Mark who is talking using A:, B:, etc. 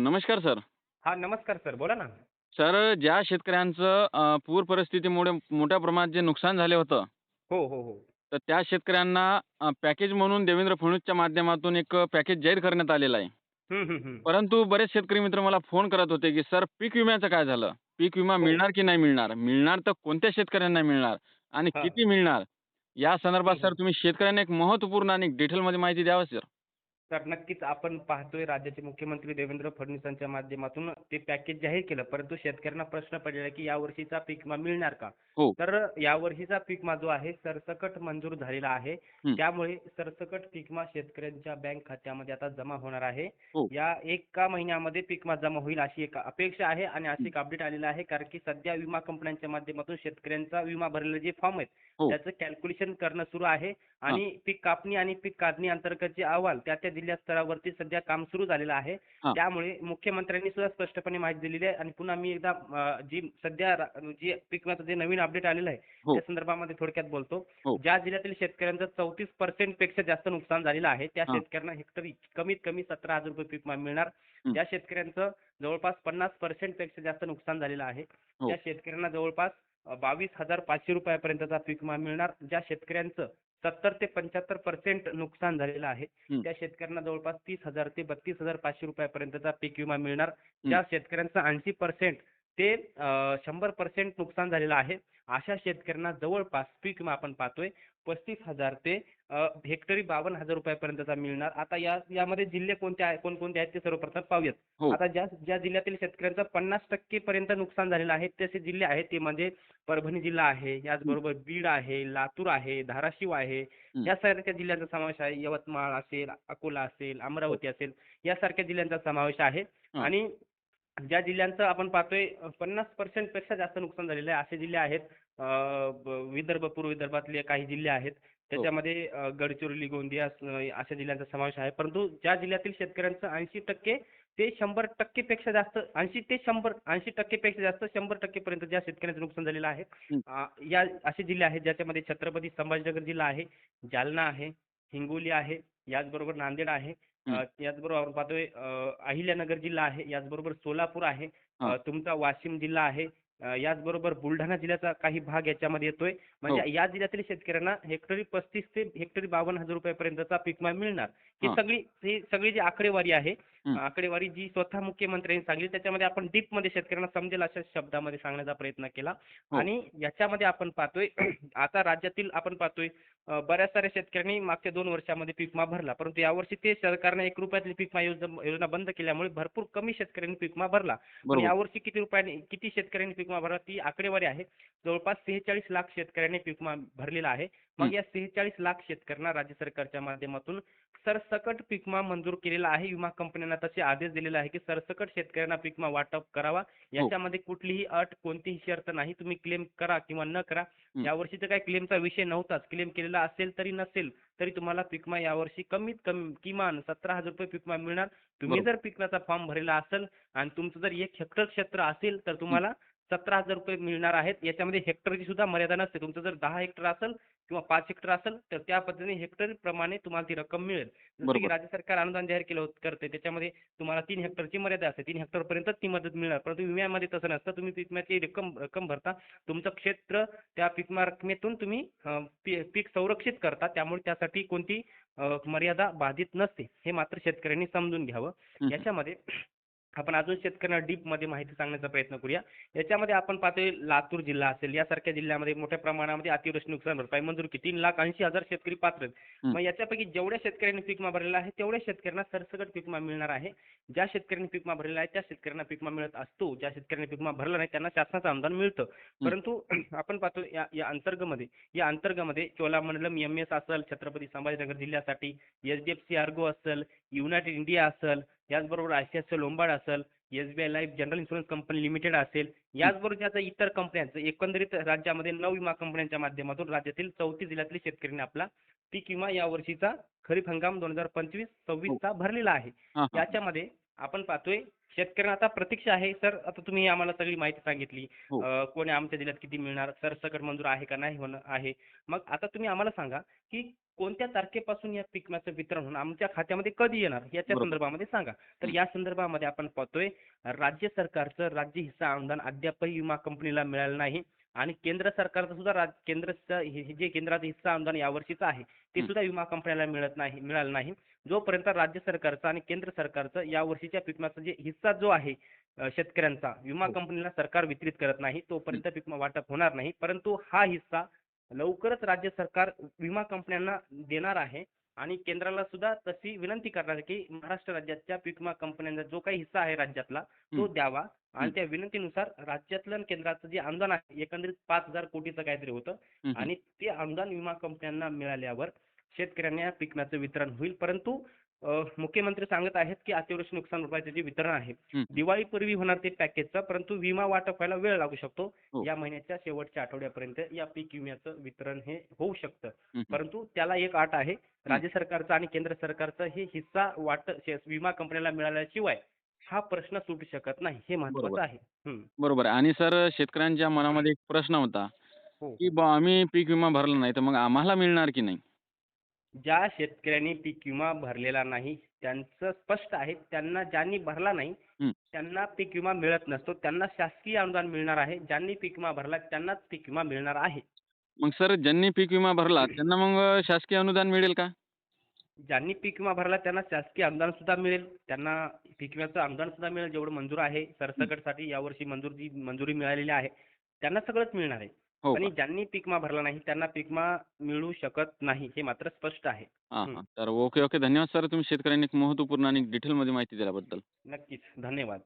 A: नमस्कार सर.
B: हां, नमस्कार सर. बोला ना.
A: सर, ज्या शेतकऱ्यांचं अ, पूर परिस्थितीमुळे मोठ्या प्रमाणात जे नुकसान झालं होतं,
B: हो, हो, हो.
A: तर त्या शेतकऱ्यांना अ, पॅकेज म्हणून देवेंद्र फडणवीसच्या माध्यमातून एक पॅकेज जाहीर करण्यात आलेलं आहे. परंतु बरेच शेतकरी मित्र मला फोन करत होते, की "सर, पीक विम्याचं काय झालं? पीक विमा
B: हो.
A: मिळणार की नाही मिळणार? मिळणार तर कोणत्या शेतकऱ्यांना मिळणार आणि
B: हां.
A: किती मिळणार?" या संदर्भात सर. तुम्ही शेतकऱ्यांना एक महत्त्वपूर्ण आणि डिटेलमध्ये माहिती द्यावी सर.
B: तर नक्कीच आपण पाहतोय राज्याचे मुख्यमंत्री देवेंद्र फडणवीसांच्या माध्यमातून ते पॅकेज जाहीर केलं. परंतु शेतकऱ्यांना प्रश्न पडलेला की यावर्षीचा पीक विमा मिळणार का?
A: हो.
B: तर यावर्षीचा पीक विमा जो आहे सरसकट मंजूर झालेला आहे. त्यामुळे सरसकट पीक विमा शेतकऱ्यांच्या बँक खात्यामध्ये आता जमा होणार आहे.
A: हो.
B: या एका महिन्यामध्ये पीक विमा जमा होईल अशी एक अपेक्षा आहे आणि
A: हं.
B: एक अपडेट आलेलं आहे. कारण की सध्या विमा कंपन्यांच्या माध्यमातून शेतकऱ्यांचा विमा भरलेले जे फॉर्म आहेत,
A: हो.
B: त्याचं कॅल्क्युलेशन करणं सुरू आहे आणि पीक कापणी आणि पीक काढणी अंतर्गतचे अहवाल त्या त्या जिल्हा स्तरावरती सध्या काम सुरू झालेलं आहे. त्यामुळे मुख्यमंत्र्यांनी सुद्धा स्पष्टपणे माहिती दिलेली आहे आणि पुन्हा मी एकदा जी सध्या जी पीक जे नवीन अपडेट आलेलं आहे,
A: हो.
B: त्या संदर्भामध्ये थोडक्यात बोलतो.
A: हो.
B: ज्या जिल्ह्यातील शेतकऱ्यांचं 34% पेक्षा जास्त नुकसान झालेलं आहे, त्या. शेतकऱ्यांना हेक्टरी कमीत कमी ₹17,000 पीक विमा मिळणार.
A: हं.
B: ज्या शेतकऱ्यांचं जवळपास 50% पेक्षा जास्त नुकसान झालेलं आहे,
A: हो.
B: त्या शेतकऱ्यांना जवळपास अ, ₹22,500 पर्यंतचा पीक विमा मिळणार. ज्या शेतकऱ्यांचं 70 ते 75% नुकसान झालेलं आहे. त्या शेतकऱ्यांना जवळपास 30,000 ते ₹32,500 पर्यंतचा पीक विमा मिळणार. ज्या शेतकऱ्यांचं 80% ते अ, 100% नुकसान झालेलं आहे, अशा शेतकऱ्यांना जवळपास पीक विमा आपण पाहतोय 35,000 ते हेक्टरी ₹52,000 पर्यंतचा मिळणार. आता या यामध्ये जिल्हे कोणते आहे कोणकोणते आहेत ते सर्वप्रथम पाहूयात.
A: हो.
B: आता ज्या ज्या जिल्ह्यातील शेतकऱ्यांचं 50% पर्यंत नुकसान झालेलं आहे, तसे जिल्हे आहेत ते म्हणजे परभणी जिल्हा आहे. याचबरोबर बीड आहे, लातूर आहे, धाराशिव आहे. यासारख्या जिल्ह्यांचा समावेश आहे. यवतमाळ असेल, अकोला असेल. अमरावती असेल, यासारख्या जिल्ह्यांचा समावेश आहे. आणि ज्या जिल्ह्यांचं आपण पाहतोय अ, 50% पेक्षा जास्त नुकसान झालेलं आहे, असे जिल्हे आहेत विदर्भ, पूर्व विदर्भातले काही जिल्हे आहेत.
A: हो.
B: त्याच्यामध्ये गडचिरोली, गोंदिया अशा जिल्ह्यांचा समावेश आहे. परंतु ज्या जिल्ह्यातील शेतकऱ्यांचं 80% ते 100% पेक्षा जास्त 80 ते 100 80% पेक्षा जास्त 100% पर्यंत ज्या शेतकऱ्यांचं नुकसान झालेलं आहे, या असे जिल्हे आहेत ज्याच्यामध्ये छत्रपती संभाजीनगर जिल्हा आहे, जालना आहे, हिंगोली आहे, याचबरोबर नांदेड आहे. याचबरोबर आपण पाहतोय अहिल्यानगर जिल्हा आहे, याचबरोबर सोलापूर आहे. तुमचा वाशिम जिल्हा आहे, याचबरोबर बुलढाणा जिल्ह्याचा काही भाग याच्यामध्ये येतोय.
A: हो.
B: म्हणजे या जिल्ह्यातील शेतकऱ्यांना हेक्टरी 35 ते हेक्टरी ₹52,000 पर्यंतचा पीक विमा मिळणार. ही
A: हां.
B: सगळी ही सगळी जी आकडेवारी आहे,
A: हं.
B: आकडेवारी जी स्वतः मुख्यमंत्र्यांनी सांगितली, त्याच्यामध्ये आपण डीपमध्ये शेतकऱ्यांना समजेल अशा शब्दामध्ये सांगण्याचा प्रयत्न केला
A: हो.
B: आणि याच्यामध्ये आपण पाहतोय आता राज्यातील आपण पाहतोय बऱ्याच साऱ्या शेतकऱ्यांनी मागच्या 2 वर्षामध्ये पीक विमा भरला. परंतु यावर्षी ते सरकारनं ₹1 पीक विमा योजना बंद केल्यामुळे भरपूर कमी शेतकऱ्यांनी पीक विमा भरला. यावर्षी किती रुपयांनी किती शेतकऱ्यांनी पीक विमा भरला ती आकडेवारी आहे. जवळपास 46 लाख शेतकऱ्यांनी पीक विमा भरलेला आहे. मग या 46 लाख शेतकऱ्यांना राज्य सरकारच्या माध्यमातून सरसकट पीक विमा मंजूर केलेला आहे. विमा कंपन्यांना तसे आदेश दिलेले आहे, की सरसकट शेतकऱ्यांना पीक विमा वाटप करावा.
A: हो.
B: याच्यामध्ये कुठलीही अट, कोणतीही शर्त नाही. तुम्ही क्लेम करा किंवा न करा. यावर्षी तर काही क्लेमचा विषय नव्हताच. क्लेम केलेला असेल तरी नसेल तरी तुम्हाला पीक विमा यावर्षी कमीत कमी किमान ₹17,000 पीक विमा मिळणार. तुम्ही. जर पीक विम्याचा फॉर्म भरलेला असेल आणि तुमचं जर 1 हेक्टर क्षेत्र असेल, तर
A: हं.
B: तुम्हाला ₹17,000 मिळणार आहेत. याच्यामध्ये हेक्टरची सुद्धा मर्यादा नसते. तुमचं जर 10 हेक्टर असेल किंवा 5 हेक्टर असेल, तर त्या पद्धतीने हेक्टरप्रमाणे तुम्हाला ती रक्कम मिळेल. जसं की. राज्य सरकार अनुदान जाहीर केलं होत करते त्याच्यामध्ये तुम्हाला 3 हेक्टरची मर्यादा असते. 3 हेक्टरपर्यंतच ती मदत मिळणार. परंतु विम्यामध्ये तसं नसतं. तुम्ही पीक विम्याची रक्कम रक्कम भरता. तुमचं क्षेत्र त्या पीक रकमेतून तुम्ही पीक संरक्षित करता. त्यामुळे त्यासाठी कोणती मर्यादा बाधित नसते. हे मात्र शेतकऱ्यांनी समजून घ्यावं. याच्यामध्ये आपण अजून शेतकऱ्यांना डीपमध्ये माहिती सांगण्याचा प्रयत्न करूया. याच्यामध्ये आपण पाहतोय लातूर जिल्हा असेल, यासारख्या जिल्ह्यामध्ये मोठ्या प्रमाणामध्ये अतिवृष्टी नुकसान भरपाई मंजूर केली. 3,80,000 शेतकरी पात्र आहेत. मग याच्यापैकी जेवढ्या शेतकऱ्यांनी पीक विमा भरलेला आहे, तेवढ्या शेतकऱ्यांना सरसकट पीक विमा मिळणार आहे. ज्या शेतकऱ्यांनी पीक विमा भरलेला आहे, त्या शेतकऱ्यांना पीक विमा मिळत असतो. ज्या शेतकऱ्यांनी पीक विमा भरला नाही, त्यांना शासनाचं अनुदान मिळतं. परंतु आपण पाहतो या या अंतर्गमध्ये या अंतर्गमध्ये चोलामंडलम एम-एस असेल, छत्रपती संभाजीनगर जिल्ह्यासाठी, एच-डी-एफ-सी आर्गो असेल, युनायटेड इंडिया असेल, याचबरोबर आय-सी-आय-सी-आय लोंबार्ड असेल, SBI life general insurance company limited असेल. याचबरोबर ज्या इतर कंपन्यांचं एकंदरीत राज्यामध्ये 9 विमा कंपन्यांच्या माध्यमातून राज्यातील 34 जिल्ह्यातील शेतकऱ्यांनी आपला पीक विमा यावर्षीचा खरीप हंगाम 2025-26
A: हो.
B: चा भरलेला आहे. याच्यामध्ये आपण पाहतोय शेतकऱ्यांना आता प्रतीक्षा आहे सर आता तुम्ही आम्हाला सगळी माहिती सांगितली
A: हो.
B: अं, कोणी आमच्या जिल्ह्यात किती मिळणार सरसकट मंजूर आहे का नाही होणं आहे मग आता तुम्ही आम्हाला सांगा की कोणत्या तारखेपासून या पीक विम्याचं वितरण होणं आमच्या खात्यामध्ये कधी येणार याच्या
A: बरोबर.
B: संदर्भामध्ये सांगा तर. या संदर्भामध्ये आपण पाहतोय राज्य सरकारचं राज्य हिस्सा अनुदान अद्यापही विमा कंपनीला मिळालं नाही आणि केंद्र सरकारचं सुद्धा राज केंद्रचं हे हे जे केंद्राचं हिस्सा अनुदान यावर्षीचं आहे ते
A: हं.
B: सुद्धा विमा कंपन्याला मिळत नाही मिळालं नाही जोपर्यंत राज्य सरकारचं आणि केंद्र सरकारचं या वर्षीच्या पीक विम्याचा जे हिस्सा जो आहे शेतकऱ्यांचा विमा
A: हो.
B: कंपनीला सरकार वितरित करत नाही तोपर्यंत पीक विमा वाटप होणार नाही परंतु हा हिस्सा लवकरच राज्य सरकार विमा कंपन्यांना देणार आहे आणि केंद्राला सुद्धा तशी विनंती करणार की महाराष्ट्र राज्याच्या पीक विमा कंपन्यांचा जो काही हिस्सा आहे राज्यातला तो. द्यावा आणि. त्या विनंतीनुसार राज्यातलं आणि केंद्राचं जे अनुदान आहे एकंदरीत पाच हजार कोटीचं काहीतरी होतं. आणि ते अनुदान विमा कंपन्यांना मिळाल्यावर शेतकऱ्यांना या पीक विम्याचं वितरण होईल परंतु मुख्यमंत्री सांगत आहेत की अतिवृष्टी नुकसान भरपाईचं जे वितरण आहे. दिवाळीपूर्वी होणार ते पॅकेजचं परंतु विमा वाटप व्हायला वेळ लागू शकतो
A: हो.
B: या महिन्याच्या शेवटच्या आठवड्यापर्यंत या पीक विम्याचं वितरण हे होऊ शकतं. परंतु त्याला एक अट आहे राज्य सरकारचं आणि केंद्र सरकारचं हे हिस्सा वाट विमा कंपन्याला मिळाल्याशिवाय हा प्रश्न सुटू शकत नाही हे महत्वाचं. आहे.
A: बरोबर आणि सर शेतकऱ्यांच्या मनामध्ये एक प्रश्न होता
B: हो
A: की आम्ही पीक विमा भरला नाही तर मग आम्हाला मिळणार की नाही
B: ज्या शेतकऱ्यांनी पीक विमा भरलेला नाही त्यांचं स्पष्ट आहे त्यांना ज्यांनी भरला नाही
A: हं.
B: त्यांना पीक विमा मिळत नसतो. त्यांना शासकीय अनुदान मिळणार आहे. ज्यांनी पीक विमा भरला त्यांनाच पीक विमा मिळणार आहे.
A: मग सर ज्यांनी पीक विमा भरला त्यांना मग शासकीय अनुदान मिळेल का?
B: ज्यांनी पीक विमा भरला त्यांना शासकीय अनुदान सुद्धा मिळेल. त्यांना पीक विम्याचं अनुदान सुद्धा मिळेल जेवढं मंजूर आहे सरसकटसाठी. यावर्षी मंजूर जी मंजुरी मिळालेली आहे त्यांना सगळंच मिळणार आहे. आणि
A: का?
B: ज्यांनी पीक विमा भरला नाही त्यांना पीक विमा मिळू शकत नाही हे मात्र स्पष्ट आहे.
A: हां
B: हं.
A: हां. तर ओके ओके. धन्यवाद सर. तुम्ही शेतकऱ्यांनी एक महत्त्वपूर्ण आणि डिटेलमध्ये माहिती दिल्याबद्दल.
B: नक्कीच. धन्यवाद.